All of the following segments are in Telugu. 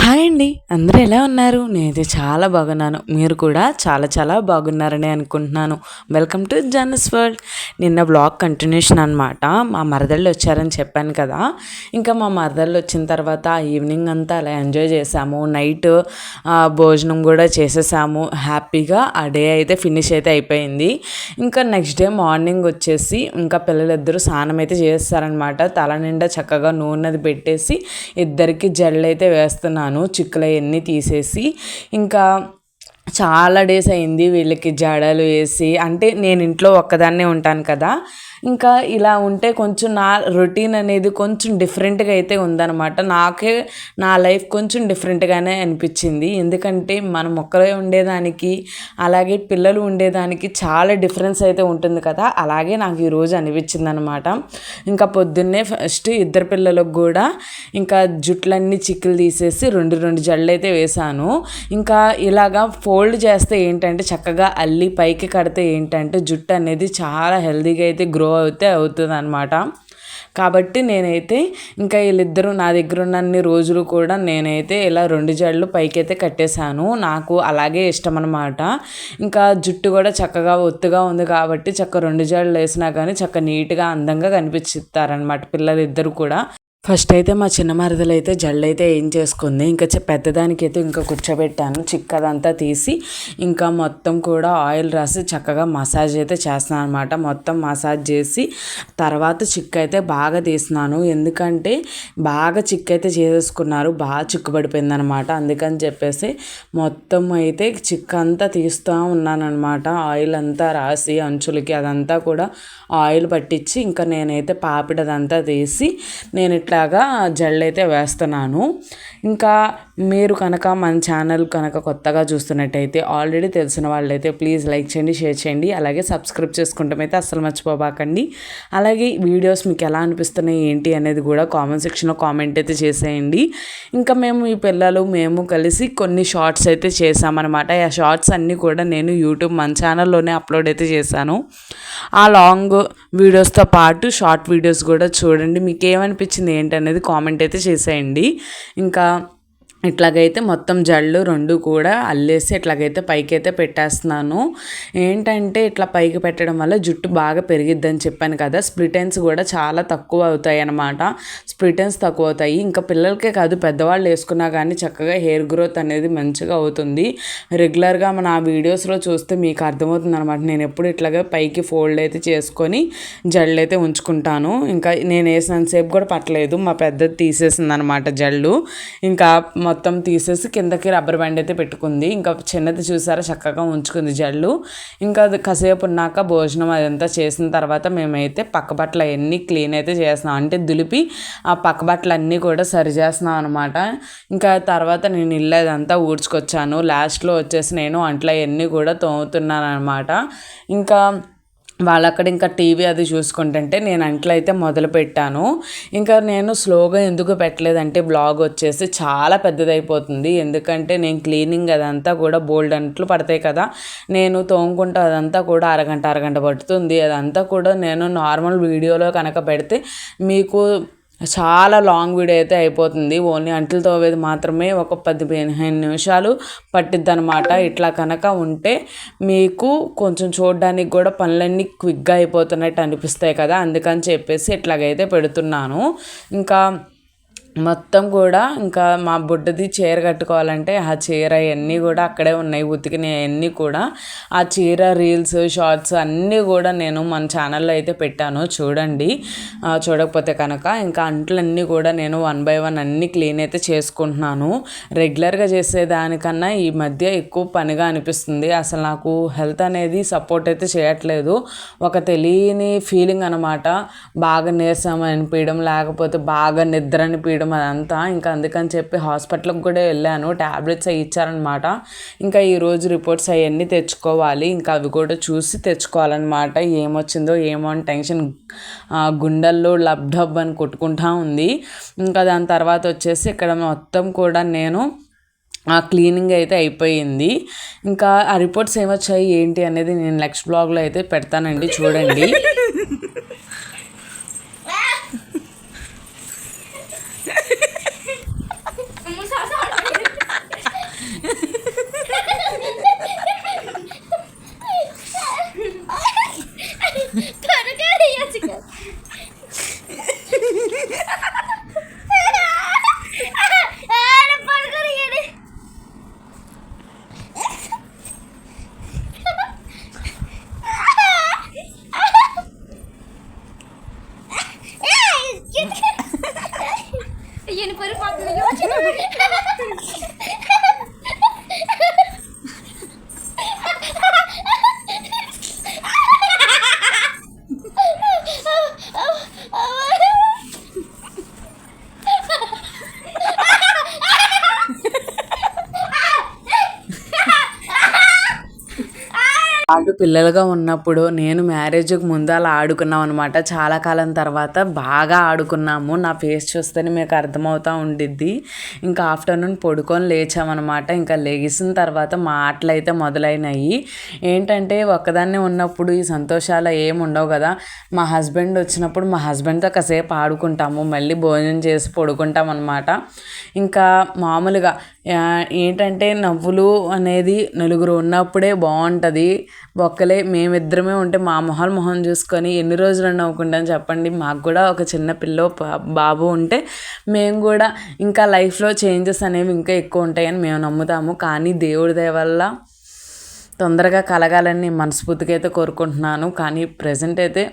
హాయ్ అండి. అందరూ ఎలా ఉన్నారు? నేనైతే చాలా బాగున్నాను. మీరు కూడా చాలా చాలా బాగున్నారని అనుకుంటున్నాను. వెల్కమ్ టు జర్నస్ వరల్డ్ నిన్న బ్లాగ్ కంటిన్యూషన్ అనమాట మా మరదళ్ళు వచ్చారని చెప్పాను కదా. ఇంకా మా మరదళ్ళు వచ్చిన తర్వాత ఈవినింగ్ అంతా అలా ఎంజాయ్ చేసాము నైట్ భోజనం కూడా చేసేసాము. హ్యాపీగా ఆ డే అయితే ఫినిష్ అయితే అయిపోయింది. ఇంకా నెక్స్ట్ డే మార్నింగ్ వచ్చేసి ఇంకా పిల్లలిద్దరూ స్నానం అయితే చేస్తారనమాట తల నిండా చక్కగా నూనెది పెట్టేసి ఇద్దరికి జల్లు అయితే వేస్తున్నాను. చిక్కులు అవన్నీ తీసేసి ఇంకా చాలా డేస్ అయింది వీళ్ళకి జడలు వేసి. అంటే నేను ఇంట్లో ఒక్కదాన్నే ఉంటాను కదా. ఇంకా ఇలా ఉంటే కొంచెం నా రొటీన్ అనేది కొంచెం డిఫరెంట్గా అయితే ఉందన్నమాట. నాకే నా లైఫ్ కొంచెం డిఫరెంట్గానే అనిపించింది. ఎందుకంటే మనం ఒక్కరే ఉండేదానికి అలాగే పిల్లలు ఉండేదానికి చాలా డిఫరెన్స్ అయితే ఉంటుంది కదా. అలాగే నాకు ఈరోజు అనిపించింది అనమాట ఇంకా పొద్దున్నే ఫస్ట్ ఇద్దరు పిల్లలకు కూడా ఇంకా జుట్లన్నీ చిక్కులు తీసేసి రెండు రెండు జళ్ళు అయితే వేశాను. ఇంకా ఇలాగా ఫోల్డ్ చేస్తే ఏంటంటే చక్కగా అల్లి పైకి కడితే ఏంటంటే జుట్టు అనేది చాలా హెల్దీగా అయితే గ్రో అయితే అవుతుందన్నమాట. కాబట్టి నేనైతే ఇంకా వీళ్ళిద్దరూ నా దగ్గర ఉన్నన్ని రోజులు కూడా నేనైతే ఇలా రెండు జడలు పైకైతే కట్టేశాను. నాకు అలాగే ఇష్టం అనమాట ఇంకా జుట్టు కూడా చక్కగా ఒత్తుగా ఉంది కాబట్టి చక్క రెండు జడలు వేసినా కానీ చక్క నీట్గా అందంగా కనిపిస్తారనమాట పిల్లలిద్దరూ కూడా. ఫస్ట్ అయితే మా చిన్న మరదలు అయితే జల్లు అయితే ఏం చేసుకుంది ఇంకా పెద్దదానికి అయితే ఇంకా కూర్చోబెట్టాను. చిక్కదంతా తీసి ఇంకా మొత్తం కూడా ఆయిల్ రాసి చక్కగా మసాజ్ అయితే చేస్తున్నాను అనమాట మొత్తం మసాజ్ చేసి తర్వాత చిక్కు అయితే బాగా తీస్తున్నాను. ఎందుకంటే బాగా చిక్కు అయితే చేసేసుకున్నారు బాగా చిక్కుపడిపోయింది అనమాట అందుకని చెప్పేసి మొత్తం అయితే చిక్కు అంతా తీస్తూ ఉన్నానమాట ఆయిల్ అంతా రాసి అంచులకి అదంతా కూడా ఆయిల్ పట్టించి ఇంకా నేనైతే పాపిడదంతా తీసి నేను ఇట్లా ఉండేలాగా జల్లైతే వేస్తున్నాను. ఇంకా మీరు కనుక మన ఛానల్ కనుక కొత్తగా చూస్తున్నట్టయితే ఆల్రెడీ తెలిసిన వాళ్ళైతే ప్లీజ్ లైక్ చేయండి షేర్ చేయండి. అలాగే సబ్స్క్రైబ్ చేసుకుంటాం అయితే అస్సలు మర్చిపోబాకండి. అలాగే వీడియోస్ మీకు ఎలా అనిపిస్తున్నాయి ఏంటి అనేది కూడా కామెంట్ సెక్షన్లో కామెంట్ అయితే చేసేయండి. ఇంకా మేము ఈ పిల్లలు మేము కలిసి కొన్ని షార్ట్స్ అయితే చేసామన్నమాట ఆ షార్ట్స్ అన్నీ కూడా నేను యూట్యూబ్ మన ఛానల్లోనే అప్లోడ్ అయితే చేశాను. ఆ లాంగ్ వీడియోస్తో పాటు షార్ట్ వీడియోస్ కూడా చూడండి. మీకు ఏమనిపించింది ఏంటనేది కామెంట్ అయితే చేసేయండి. ఇంకా ఇట్లాగైతే మొత్తం జళ్ళు రెండు కూడా అల్లేసి ఇట్లాగైతే పైకి అయితే పెట్టేస్తున్నాను. ఏంటంటే ఇట్లా పైకి పెట్టడం వల్ల జుట్టు బాగా పెరిగిద్దని చెప్పాను కదా. స్ప్లిటెన్స్ కూడా చాలా తక్కువ అవుతాయి అన్నమాట స్ప్లిటెన్స్ తక్కువ అవుతాయి. ఇంకా పిల్లలకే కాదు పెద్దవాళ్ళు వేసుకున్నా కానీ చక్కగా హెయిర్ గ్రోత్ అనేది మంచిగా అవుతుంది. రెగ్యులర్గా మన ఆ వీడియోస్లో చూస్తే మీకు అర్థమవుతుంది అనమాట నేను ఎప్పుడు ఇట్లాగే పైకి ఫోల్డ్ అయితే చేసుకొని జళ్ళు అయితే ఉంచుకుంటాను. ఇంకా నేను వేసినంతసేపు కూడా పట్టలేదు. మా పెద్దది తీసేసింది అనమాట జళ్ళు ఇంకా మొత్తం తీసేసి కిందకి రబ్బర్ బ్యాండ్ అయితే పెట్టుకుంది. ఇంకా చిన్నది చూసారా? చక్కగా ఉంచుకుంది జల్లు. ఇంకా అది కాసేపు ఉన్నాక భోజనం అదంతా చేసిన తర్వాత మేమైతే పక్క బట్టలు అవన్నీ క్లీన్ అయితే చేస్తున్నాం. అంటే దులిపి ఆ పక్క బట్టలు అన్నీ కూడా సరి చేస్తున్నాం అనమాట ఇంకా తర్వాత నేను ఇల్లు అదంతా ఊడ్చుకొచ్చాను. లాస్ట్లో వచ్చేసి నేను అంట్లో అవన్నీ కూడా తోముతున్నాను అనమాట ఇంకా వాళ్ళు అక్కడ ఇంకా టీవీ అది చూసుకుంటుంటే నేను అంట్లో అయితే మొదలు పెట్టాను. ఇంకా నేను స్లోగా ఎందుకు పెట్టలేదంటే బ్లాగ్ వచ్చేసి చాలా పెద్దదైపోతుంది. ఎందుకంటే నేను క్లీనింగ్ అదంతా కూడా బోల్డ్ అంట్లు పడతాయి కదా. నేను తోముకుంటూ అదంతా కూడా అరగంట అరగంట పడుతుంది. అదంతా కూడా నేను నార్మల్ వీడియోలో కనుక పెడితే మీకు చాలా లాంగ్ వీడియో అయితే అయిపోతుంది. ఓన్లీ అంటలు తోవేది మాత్రమే ఒక పది పదిహేను నిమిషాలు పట్టిద్ది అనమాట ఇట్లా కనుక ఉంటే మీకు కొంచెం చూడడానికి కూడా పనులన్నీ క్విక్గా అయిపోతున్నట్టు అనిపిస్తాయి కదా. అందుకని చెప్పేసి ఇట్లాగైతే పెడుతున్నాను. ఇంకా మొత్తం కూడా ఇంకా మా బుడ్డది చీర కట్టుకోవాలంటే ఆ చీర అవన్నీ కూడా అక్కడే ఉన్నాయి ఉతికినవన్నీ కూడా. ఆ చీర రీల్స్ షార్ట్స్ అన్నీ కూడా నేను మన ఛానల్లో అయితే పెట్టాను చూడండి. చూడకపోతే కనుక ఇంకా అంట్లన్నీ కూడా నేను వన్ బై వన్ అన్నీ క్లీన్ అయితే చేసుకుంటున్నాను. రెగ్యులర్గా చేసేదానికన్నా ఈ మధ్య ఎక్కువ పనిగా అనిపిస్తుంది. అసలు నాకు హెల్త్ అనేది సపోర్ట్ అయితే చేయట్లేదు. ఒక తెలియని ఫీలింగ్ అనమాట బాగా నీరసం అనిపించడం లేకపోతే బాగా నిద్ర అనిపించడం అదంతా. ఇంకా అందుకని చెప్పి హాస్పిటల్కి కూడా వెళ్ళాను. ట్యాబ్లెట్స్ అవి ఇచ్చారనమాట ఇంకా ఈరోజు రిపోర్ట్స్ అవన్నీ తెచ్చుకోవాలి. ఇంకా అవి కూడా చూసి తెచ్చుకోవాలన్నమాట. ఏమొచ్చిందో ఏమో అని టెన్షన్ ఆ, గుండెల్లో లబ్ డబ్ అని కొట్టుకుంటా ఉంది. ఇంకా దాని తర్వాత వచ్చేసి ఇక్కడ మొత్తం కూడా నేను ఆ క్లీనింగ్ అయితే అయిపోయింది. ఇంకా ఆ రిపోర్ట్స్ ఏమొచ్చాయి ఏంటి అనేది నేను నెక్స్ట్ బ్లాగ్లో అయితే పెడతానండి. చూడండి. వాళ్ళు పిల్లలుగా ఉన్నప్పుడు నేను మ్యారేజ్కి ముందు అలా ఆడుకున్నాం అనమాట చాలా కాలం తర్వాత బాగా ఆడుకున్నాము. నా ఫేస్ చూస్తేనే మీకు అర్థమవుతూ ఉండిద్ది. ఇంకా ఆఫ్టర్నూన్ పడుకొని లేచామన్నమాట ఇంకా లెగిసిన తర్వాత మా ఆటలు అయితే మొదలైనాయి. ఏంటంటే ఒక్కదాన్నే ఉన్నప్పుడు ఈ సంతోషాలు ఏమి ఉండవు కదా. మా హస్బెండ్ వచ్చినప్పుడు మా హస్బెండ్తో కాసేపు ఆడుకుంటాము. మళ్ళీ భోజనం చేసి పడుకుంటాం అనమాట ఇంకా మామూలుగా ఏంటంటే నవ్వులు అనేది నలుగురు ఉన్నప్పుడే బాగుంటుంది. ఒక్కలే మేమిద్దరమే ఉంటే మా మొహాలు మొహం చూసుకొని ఎన్ని రోజులు నవ్వుకుంటాం చెప్పండి. మాకు కూడా ఒక చిన్న పిల్ల బాబు ఉంటే మేము కూడా ఇంకా లైఫ్లో చేంజెస్ అనేవి ఇంకా ఎక్కువ ఉంటాయని మేము నమ్ముతాము. కానీ దేవుడి దయ వల్ల తొందరగా కలగాలని మనస్ఫూర్తిగా అయితే కోరుకుంటున్నాను. కానీ ప్రజెంట్ అయితే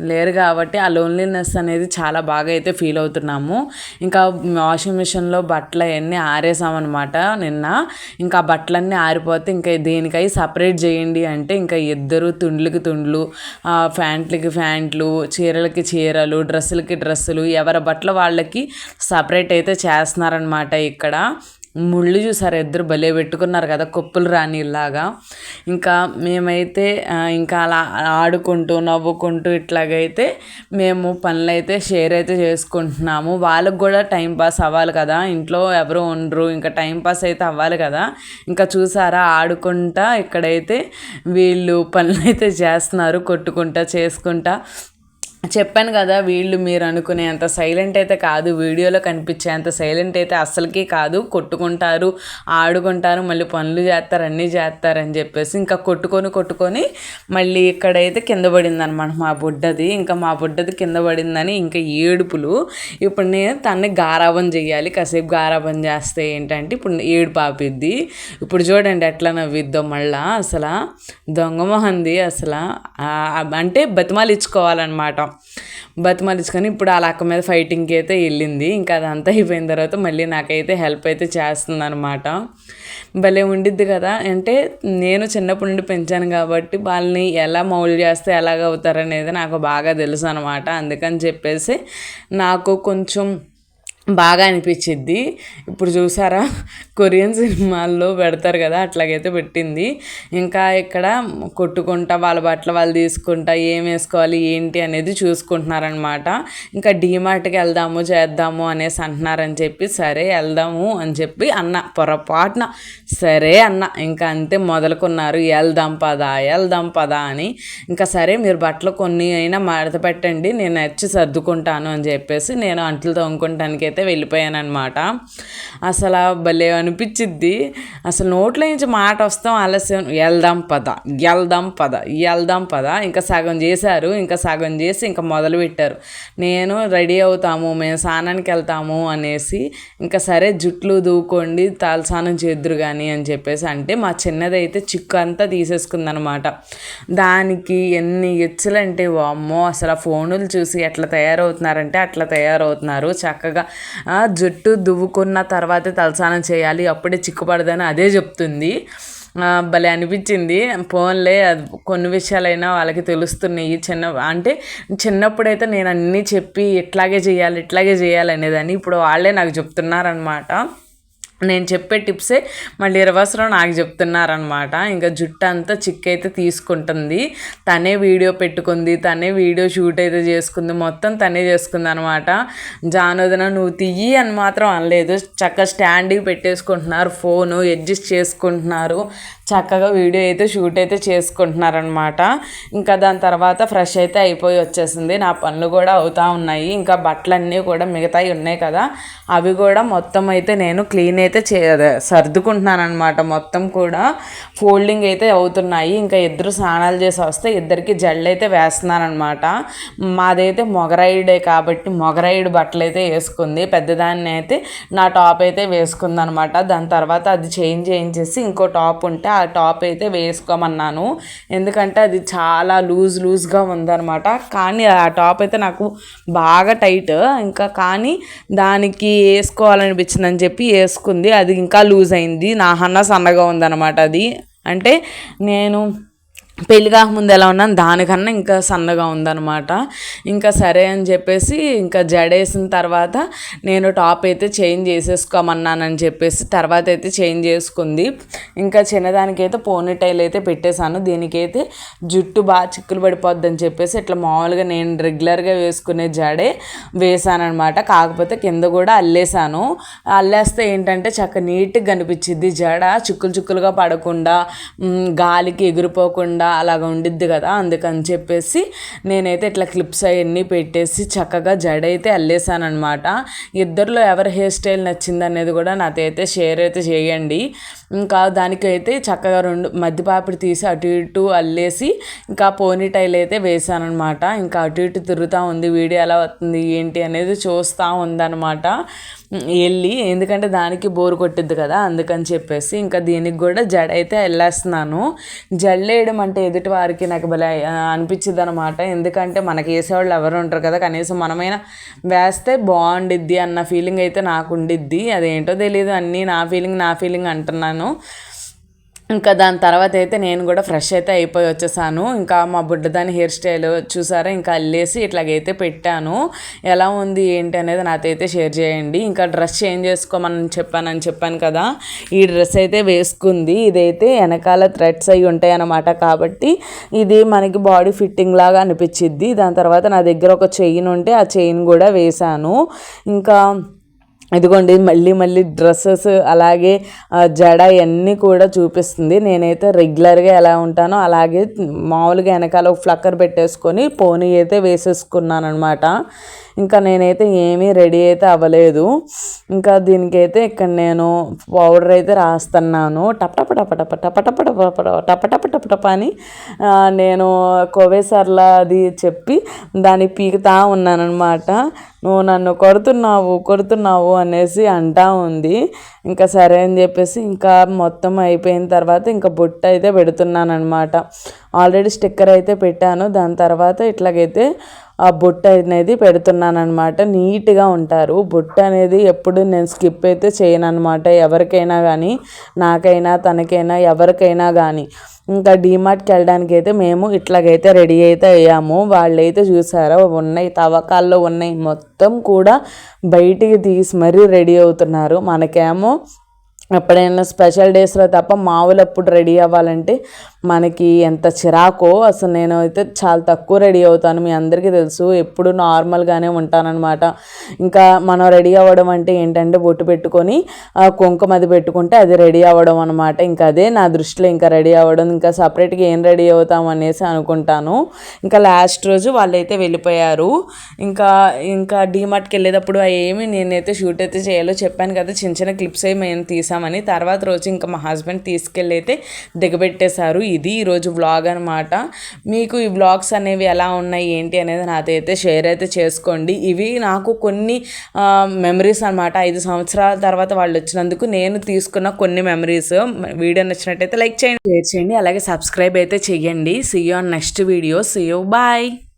లేరు కాబట్టి ఆ లోన్లీనెస్ అనేది చాలా బాగా అయితే ఫీల్ అవుతున్నాము. ఇంకా వాషింగ్ మిషన్లో బట్టలు అవన్నీ ఆరేసామన్నమాట నిన్న. ఇంకా బట్టలన్నీ ఆరిపోతే ఇంకా దేనికై సపరేట్ చేయండి అంటే ఇంకా ఇద్దరు తుండ్లకి తుండ్లు ఫ్యాంట్లకి ఫ్యాంట్లు చీరలకి చీరలు డ్రెస్సులకి డ్రెస్సులు ఎవరి బట్టలు వాళ్ళకి సపరేట్ అయితే చేస్తున్నారనమాట ఇక్కడ. ముళ్ళు చూసారు? ఇద్దరు భలే పెట్టుకున్నారు కదా కొప్పులు రానిలాగా. ఇంకా మేమైతే ఇంకా అలా ఆడుకుంటూ నవ్వుకుంటూ ఇట్లాగైతే మేము పనులు అయితే షేర్ అయితే చేసుకుంటున్నాము. వాళ్ళకు కూడా టైం పాస్ అవ్వాలి కదా. ఇంట్లో ఎవరు ఉండరు. ఇంకా టైం పాస్ అయితే అవ్వాలి కదా. ఇంకా చూసారా ఆడుకుంటా ఇక్కడైతే వీళ్ళు పనులు అయితే చేస్తున్నారు కొట్టుకుంటా చేసుకుంటా. చెప్పాను కదా వీళ్ళు మీరు అనుకునే అంత సైలెంట్ అయితే కాదు వీడియోలో కనిపించే అంత సైలెంట్ అయితే అస్సలకి కాదు. కొట్టుకుంటారు ఆడుకుంటారు మళ్ళీ పనులు చేస్తారు అన్నీ చేస్తారు అని చెప్పేసి ఇంకా కొట్టుకొని కొట్టుకొని మళ్ళీ ఇక్కడైతే కింద పడిందనమాట మా బుడ్డది. ఇంకా మా బుడ్డది కింద పడిందని ఇంకా ఏడుపులు. ఇప్పుడు నేను తన్ని గారాబం చేయాలి కాసేపు గారాబం చేస్తే ఏంటంటే ఇప్పుడు ఏడు పాపిద్ది ఇప్పుడు చూడండి ఎట్లా నవ్విద్దో మళ్ళా. అసలు దొంగ మొహంది అసలు. అంటే బతిమాలు ఇచ్చుకోవాలన్నమాట బతిమలుచుకొని ఇప్పుడు ఆ లక్క మీద ఫైటింగ్కి అయితే వెళ్ళింది. ఇంకా అదంతా అయిపోయిన తర్వాత మళ్ళీ నాకైతే హెల్ప్ అయితే చేస్తుందనమాట భలే ఉండిద్ది కదా. అంటే నేను చిన్నప్పటి నుండి పెంచాను కాబట్టి వాళ్ళని ఎలా మౌలు చేస్తే ఎలాగ అవుతారనేది నాకు బాగా తెలుసు అనమాట అందుకని చెప్పేసి నాకు కొంచెం బాగా అనిపించిద్ది. ఇప్పుడు చూసారా కొరియన్ సినిమాల్లో పెడతారు కదా అట్లాగైతే పెట్టింది. ఇంకా ఇక్కడ కొట్టుకుంటా వాళ్ళ బట్టలు వాళ్ళు తీసుకుంటా ఏం వేసుకోవాలి ఏంటి అనేది చూసుకుంటున్నారనమాట ఇంకా డీమార్ట్కి వెళ్దాము చేద్దాము అనేసి అంటున్నారని చెప్పి సరే వెళ్దాము అని చెప్పి అన్న పొరపాటున సరే అన్న ఇంకా అంతే మొదలుకున్నారు. వెళ్దాం పదా వెళ్దాం పదా అని. ఇంకా సరే మీరు బట్టలు కొన్ని అయినా మడత పెట్టండి నేను వచ్చి సర్దుకుంటాను అని చెప్పేసి నేను అంట్లు తోముకుంటానికి అయితే వెళ్ళిపోయాను అనమాట అసలు భలే అనిపించిద్ది అసలు నోట్లో నుంచి మాట వస్తాం ఆలస్యం. వెళ్దాం పద వెళ్దాం పద వెళ్దాం పద. ఇంకా సగం చేశారు ఇంకా సగం చేసి ఇంకా మొదలు పెట్టారు. నేను రెడీ అవుతాము మేము స్నానానికి వెళ్తాము అనేసి ఇంకా సరే జుట్లు దూకోండి తలసానం చేద్దరు కానీ అని చెప్పేసి అంటే మా చిన్నది అయితే చిక్కు అంతా తీసేసుకుందనమాట దానికి ఎన్ని ఎచ్చులంటే అమ్మో అసలు ఫోనులు చూసి ఎట్లా తయారవుతున్నారంటే అట్లా తయారవుతున్నారు. చక్కగా జుట్టు దువ్వుకున్న తర్వాతే తలస్నానం చేయాలి. అప్పుడే చిక్కుపడదని అదే చెప్తుంది. భలే అనిపించింది. ఫోన్లే కొన్ని విషయాలైనా వాళ్ళకి తెలుస్తున్నాయి. చిన్న అంటే చిన్నప్పుడైతే నేను అన్నీ చెప్పి ఇట్లాగే చేయాలి ఇట్లాగే చేయాలి అనేదాన్ని ఇప్పుడు వాళ్ళే నాకు చెప్తున్నారనమాట నేను చెప్పే టిప్సే మళ్ళీ రివర్స్లో నాకు చెప్తున్నారనమాట ఇంకా జుట్టు అంతా చిక్ అయితే తీసుకుంటుంది. తనే వీడియో పెట్టుకుంది తనే వీడియో షూట్ అయితే చేసుకుంది మొత్తం తనే చేసుకుంది అనమాట జానోదన నువ్వు తీయి అని మాత్రం అనలేదు. చక్కగా స్టాండింగ్ పెట్టేసుకుంటున్నారు ఫోను అడ్జస్ట్ చేసుకుంటున్నారు. చక్కగా వీడియో అయితే షూట్ అయితే చేసుకుంటున్నారనమాట ఇంకా దాని తర్వాత ఫ్రెష్ అయితే అయిపోయి వచ్చేసింది. నా పనులు కూడా అవుతూ ఉన్నాయి. ఇంకా బట్టలన్నీ కూడా మిగతాయి ఉన్నాయి కదా. అవి కూడా మొత్తం అయితే నేను క్లీన్ అయితే చే సర్దుకుంటున్నాను అనమాట మొత్తం కూడా ఫోల్డింగ్ అయితే అవుతున్నాయి. ఇంకా ఇద్దరు స్నానాలు చేసి వస్తే ఇద్దరికి జల్లు అయితే వేస్తున్నానమాట మాదైతే మొగరాయిడే కాబట్టి మొగరాయిడు బట్టలు అయితే వేసుకుంది. పెద్దదాన్ని అయితే నా టాప్ అయితే వేసుకుందనమాట దాని తర్వాత అది చేంజ్ చేయించేసి ఇంకో టాప్ ఉంటే ఆ టాప్ అయితే వేసుకోమన్నాను. ఎందుకంటే అది చాలా లూజ్ లూజ్గా ఉందనమాట కానీ ఆ టాప్ అయితే నాకు బాగా టైట్. ఇంకా కానీ దానికి వేసుకోవాలనిపించిందని చెప్పి వేసుకుంది. అది ఇంకా లూజ్ అయింది. నా హన్న సన్నగా ఉందన్నమాట అది. అంటే నేను పెళ్ళి కాకముందు ఎలా ఉన్నాను? దానికన్నా ఇంకా సన్నగా ఉందన్నమాట. ఇంకా సరే అని చెప్పేసి ఇంకా జడేసిన తర్వాత నేను టాప్ అయితే చేంజ్ చేసేసుకోమన్నానని చెప్పేసి తర్వాత అయితే చేంజ్ చేసుకుంది. ఇంకా చిన్నదానికైతే పోనీ టైల్ అయితే పెట్టేశాను. దీనికైతే జుట్టు బాగా చిక్కులు పడిపోద్దని చెప్పేసి ఇట్లా మామూలుగా నేను రెగ్యులర్గా వేసుకునే జడే వేసానమాట కాకపోతే కింద కూడా అల్లేసాను అల్లేస్తే ఏంటంటే చక్క నీట్గా కనిపించింది జడ. చిక్కులు చిక్కులుగా పడకుండా గాలికి ఎగిరిపోకుండా లేకుండా అలాగ ఉండిద్ది కదా అందుకని చెప్పేసి నేనైతే ఇట్లా క్లిప్స్ అవన్నీ పెట్టేసి చక్కగా జడ అయితే అల్లేసాను ఇద్దరిలో ఎవరి హెయిర్ స్టైల్ నచ్చింది అనేది కూడా నాకైతే షేర్ అయితే చేయండి. ఇంకా దానికైతే చక్కగా రెండు మధ్యపాపిడి తీసి అటు ఇటు అల్లేసి ఇంకా పోనీ టైల్ అయితే వేసానమాట ఇంకా అటు ఇటు తిరుగుతూ ఉంది వీడియో ఎలా వస్తుంది ఏంటి అనేది చూస్తూ ఉందన్నమాట. వెళ్ళి ఎందుకంటే దానికి బోరు కొట్టిద్ది కదా అందుకని చెప్పేసి ఇంకా దీనికి కూడా జడ అయితే వెళ్ళేస్తున్నాను జల్లేయడం అంటే ఎదుటి వారికి నాకు భలే అనిపించింది అనమాట ఎందుకంటే మనకి వేసేవాళ్ళు ఎవరు ఉంటారు కదా కనీసం మనమైనా వేస్తే బాగుండిద్ది అన్న ఫీలింగ్ అయితే నాకు ఉండిద్ది. అదేంటో తెలియదు అన్నీ నా ఫీలింగ్ నా ఫీలింగ్ అంటున్నాను. ఇంకా దాని తర్వాత అయితే నేను కూడా ఫ్రెష్ అయితే అయిపోయి వచ్చేసాను. ఇంకా మా బుడ్డదాని హెయిర్ స్టైల్ చూసారా? ఇంకా అల్లేసి ఇట్లాగైతే పెట్టాను. ఎలా ఉంది ఏంటి అనేది నాతైతే షేర్ చేయండి. ఇంకా డ్రెస్ చేంజ్ చేసుకోమని చెప్పానని చెప్పాను కదా. ఈ డ్రెస్ అయితే వేసుకుంది. ఇదైతే వెనకాల థ్రెడ్స్ అయి ఉంటాయి అన్నమాట కాబట్టి ఇది మనకి బాడీ ఫిట్టింగ్ లాగా అనిపించిద్ది. దాని తర్వాత నా దగ్గర ఒక చైన్ ఉంటే ఆ చైన్ కూడా వేశాను. ఇంకా ఇదిగోండి మళ్ళీ మళ్ళీ డ్రెస్సెస్ అలాగే జడ ఇవన్నీ కూడా చూపిస్తుంది నేనైతే రెగ్యులర్గా ఎలా ఉంటానో అలాగే మామూలుగా వెనకాల ఒక ఫ్లక్కర్ పెట్టేసుకొని పోనీ అయితే వేసేసుకున్నాను అనమాట ఇంకా నేనైతే ఏమీ రెడీ అయితే అవ్వలేదు ఇంకా దీనికైతే ఇక్కడ నేను పౌడర్ అయితే రాస్తున్నాను టపటప టపటప టపటప టపటప టపటప అని నేను కొవేసర్లా అది చెప్పి దాన్ని పీకుతా ఉన్నానమాట నువ్వు నన్ను కొడుతున్నావు కొడుతున్నావు అనేసి అంటా ఉంది. ఇంకా సరే అని చెప్పేసి ఇంకా మొత్తం అయిపోయిన తర్వాత ఇంకా బుట్ట అయితే పెడుతున్నాను అనమాట ఆల్రెడీ స్టిక్కర్ అయితే పెట్టాను. దాని తర్వాత ఇట్లాగైతే ఆ బొట్టు అనేది పెడుతున్నాను అనమాట నీట్గా ఉంటారు. బొట్టు అనేది ఎప్పుడు నేను స్కిప్ అయితే చేయను అనమాట ఎవరికైనా కానీ నాకైనా తనకైనా ఎవరికైనా కానీ ఇంకా డీమార్ట్కి వెళ్ళడానికి అయితే మేము ఇట్లాగైతే రెడీ అయితే అయ్యాము. వాళ్ళైతే చూసారా ఉన్నాయి తవ్వకాల్లో ఉన్నాయి. మొత్తం కూడా బయటికి తీసి మరీ రెడీ అవుతున్నారు. మనకేమో ఎప్పుడైనా స్పెషల్ డేస్లో తప్ప మామూలప్పుడు రెడీ అవ్వాలంటే మనకి ఎంత చిరాకో అసలు నేను అయితే చాలా తక్కువ రెడీ అవుతాను. మీ అందరికీ తెలుసు ఎప్పుడు నార్మల్గానే ఉంటానన్నమాట. ఇంకా మనం రెడీ అవ్వడం అంటే ఏంటంటే బొట్టు పెట్టుకొని కుంకుమ అది పెట్టుకుంటే అది రెడీ అవ్వడం అనమాట ఇంకా అదే నా దృష్టిలో ఇంకా రెడీ అవ్వడం ఇంకా సపరేట్గా ఏం రెడీ అవుతాం అనేసి అనుకుంటాను. ఇంకా లాస్ట్ రోజు వాళ్ళైతే వెళ్ళిపోయారు. ఇంకా ఇంకా డీమార్ట్కి వెళ్ళేటప్పుడు ఏమి నేనైతే షూట్ అయితే చేయాలో చెప్పాను కదా చిన్న చిన్న క్లిప్స్ అవి మేము తీసామని. తర్వాత రోజు ఇంకా మా హస్బెండ్ తీసుకెళ్ళి అయితే దిగబెట్టేశారు. ఇది ఈరోజు వ్లాగ్ అనమాట మీకు ఈ వ్లాగ్స్ అనేవి ఎలా ఉన్నాయి ఏంటి అనేది నాతో అయితే షేర్ అయితే చేసుకోండి. ఇవి నాకు కొన్ని మెమరీస్ అనమాట ఐదు సంవత్సరాల తర్వాత వాళ్ళు వచ్చినందుకు నేను తీసుకున్న కొన్ని మెమరీస్ వీడియో నచ్చినట్టయితే లైక్ చేయండి షేర్ చేయండి అలాగే సబ్స్క్రైబ్ అయితే చేయండి see on next video see you bye